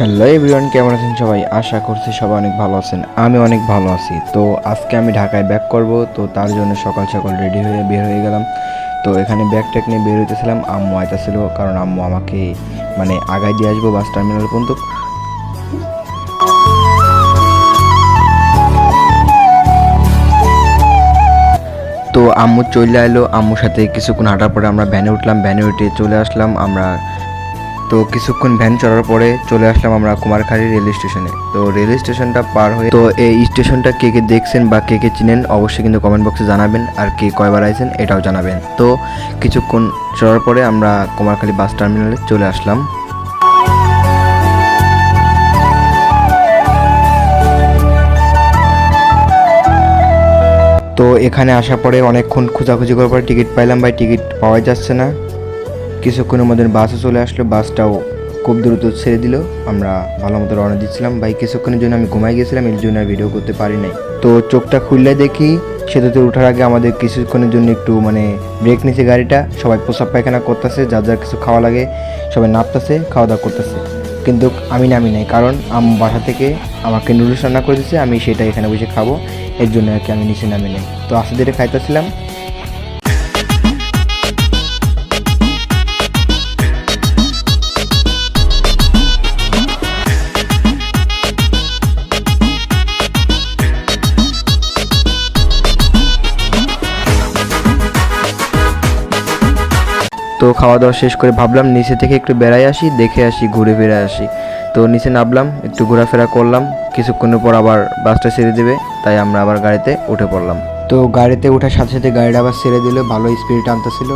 Hello everyone কেমন আছেন সবাই? আশা করছি সবাই অনেক ভালো আছেন। আমি অনেক ভালো আছি। তো আজকে আমি ঢাকায় ব্যাক করব। তো তার জন্য সকাল সকাল রেডি হয়ে বের হয়ে গেলাম। তো এখানে ব্যাগ ট্যাগ নিয়ে বের হইতেছিলাম। আম্মু আইতাছিল কারণ আম্মু আমাকে মানে আগায় দিয়ে আসব বাস টার্মিনাল পর্যন্ত। তো আম্মু চলে এলো আম্মুর সাথে কিছুক্ষণ হাঁটার পরে আমরা ভ্যানে উঠলাম। ভ্যানে উঠে চলে আসলাম। আমরা তো কিছুক্ষণ ভ্যান চড়ার পরে চলে আসলাম আমরা কুমারখালী রেল স্টেশনে। তো রেল স্টেশনটা পার হয়ে তো এই স্টেশনটা কে কে দেখছেন বা কে কে চিনেন অবশ্যই কিন্তু কমেন্ট বক্সে জানাবেন আর কে কয়বার আইছেন এটাও জানাবেন। তো কিছুক্ষণ চড়ার পরে আমরা কুমারখালী বাস টার্মিনালে চলে আসলাম। তো এখানে আসার পরে অনেকক্ষণ খোঁজাখুঁজি করার পরে টিকিট পাইলাম ভাই, টিকিট পাওয়া যাচ্ছে না। কিছুক্ষণের মধ্যে বাসও চলে আসলো, বাসটাও খুব দ্রুত ছেড়ে দিল। আমরা ভালো মতো রওনা দিচ্ছিলাম। ভাই, কিছুক্ষণের জন্য আমি ঘুমাই গেছিলাম, এর জন্য আর ভিডিও করতে পারি নাই। তো চোখটা খুললে দেখি সেতুতে ওঠার আগে আমাদের কিছুক্ষণের জন্য একটু মানে ব্রেক নিছে গাড়িটা। সবাই প্রসাব পায়খানা করতেছে যার যার কিছু খাওয়া লাগে, সবাই নাপতেছে খাওয়া দাওয়া করতেছে। কিন্তু আমি নামি নাই, কারণ আম বাসা থেকে আমাকে নুডলস রান্না করে দিচ্ছে আমি সেটা এখানে বসে খাব, এর জন্য আর কি আমি নিচে নামি নাই। তো আস্তে ধীরে খাইতেছিলাম। তো খাওয়া দাওয়া শেষ করে ভাবলাম নিচে থেকে একটু বেড়াই আসি, দেখে আসি, ঘুরে ফিরে আসি। তো নিচে নামলাম, একটু ঘোরাফেরা করলাম, কিছুক্ষণের পর আবার বাসটা ছেড়ে দেবে, তাই আমরা আবার গাড়িতে উঠে পড়লাম। তো গাড়িতে ওঠার সাথে সাথে গাড়িটা আবার ছেড়ে দিল, ভালো স্পিড আনতেছিল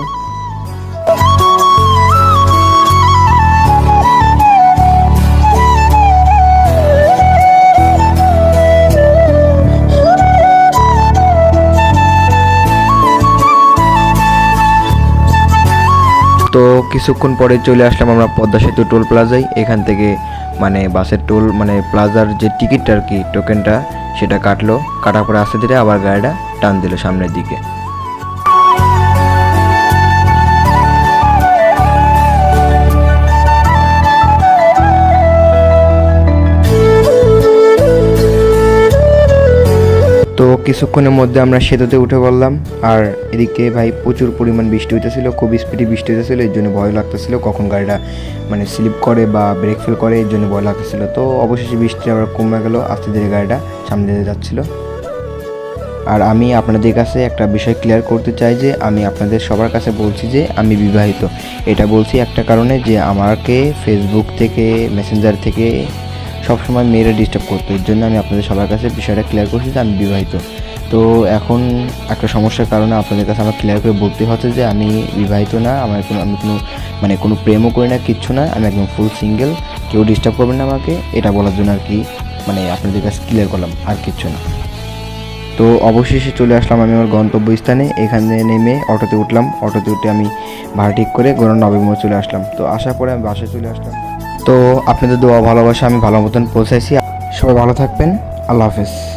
তো কিছুক্ষণ পরে চলে আসলাম আমরা পদ্মা সেতু টোল প্লাজায়। এখান থেকে মানে বাসের টোল মানে প্লাজার যে টিকিটটা আর কি টোকেনটা সেটা কাটলো। কাটার পরে আস্তে ধীরে আবার গাড়িটা টান দিল সামনের দিকে। তো কিছুক্ষণের মধ্যে আমরা সেতুতে উঠে পড়লাম। আর এদিকে ভাই প্রচুর পরিমাণ বৃষ্টি হইতেছিল, খুব স্পিডে বৃষ্টি হইতেছিল, এর জন্য ভয় লাগতেছিল। কখন গাড়িটা মানে স্লিপ করে বা ব্রেক ফেল করে, এর জন্য ভয় লাগতেছিল। তো অবশেষে বৃষ্টি আবার কমে গেল, আস্তে ধীরে গাড়িটা সামনে দিয়ে যাচ্ছিল। আর আমি আপনাদের কাছে একটা বিষয় ক্লিয়ার করতে চাই যে, আমি আপনাদের সবার কাছে বলছি যে, আমি বিবাহিত। এটা বলছি একটা কারণে যে, আমাকে ফেসবুক থেকে মেসেঞ্জার থেকে সবসময় মেয়েরা ডিস্টার্ব করতো। এর জন্য আমি আপনাদের সবার কাছে বিষয়টা ক্লিয়ার করছি যে আমি বিবাহিত। তো এখন একটা সমস্যার কারণে আপনাদের কাছে আমার ক্লিয়ার করে বলতে হচ্ছে যে আমি বিবাহিত না, আমার কোনো, আমি কোনো মানে কোনো প্রেমও করি না, কিচ্ছু না, আমি একদম ফুল সিঙ্গেল কেউ ডিস্টার্ব করবেন না আমাকে, এটা বলার জন্য আর কি মানে আপনাদের কাছে ক্লিয়ার করলাম, আর কিচ্ছু না। তো অবশেষে চলে আসলাম আমি আমার গন্তব্যস্থানে, এখানে নেমে অটোতে উঠলাম, অটোতে উঠে আমি ভাড়া ঠিক করে গরম নভেম্বর চলে আসলাম। তো আসার পরে আমি বাসায় চলে আসলাম। তো আপনাদের দোয়া ভালোবাসা আমি ভালো মতন পৌঁছাইছি। সবাই ভালো থাকবেন। আল্লাহ হাফেজ।